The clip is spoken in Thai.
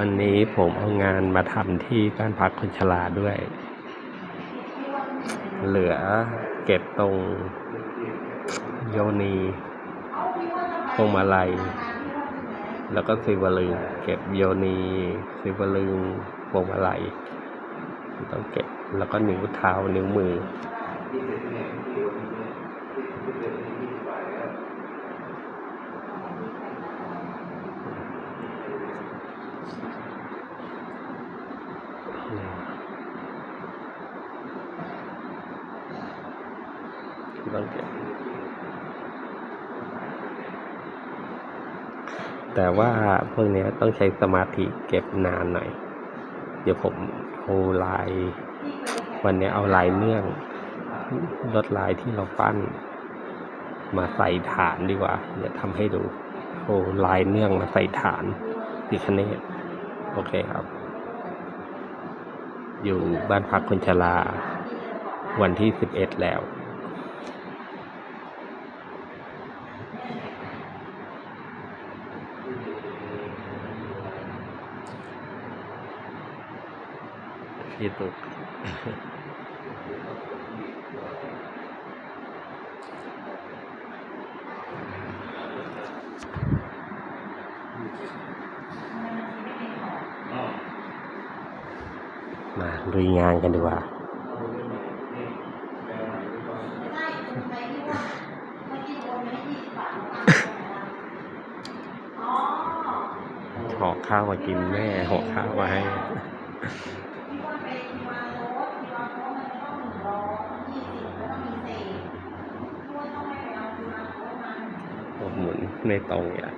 วันนี้ผมเอางานมาทำที่บ้านพักคนชราด้วย เหลือเก็บตรงโยนีพวงมาลัย แล้วก็สิวลึง เก็บโยนีสิวลึงพวงมาลัย ต้องเก็บแล้วก็นิ้วเท้านิ้วมือ ต้องเก็บ แต่ว่าพวกนี้ต้องใช้สมาธิเก็บนานหน่อย เดี๋ยวผมเอาลายวันนี้เอาลายเนื่องลดลายที่เราปั้น มาใส่ฐานดีกว่าเดี๋ยวทำให้ดูโอ้ลายเนื่องมาใส่ฐานดิคเนตโอเคครับ อยู่บ้านพักคนชราวันที่สิบเอ็ดแล้วพี่ตุก มาลุยงานกันดีกว่า ห่อข้าวมากินแม่ห่อข้าวมาให้หมุนในตรงอย่าง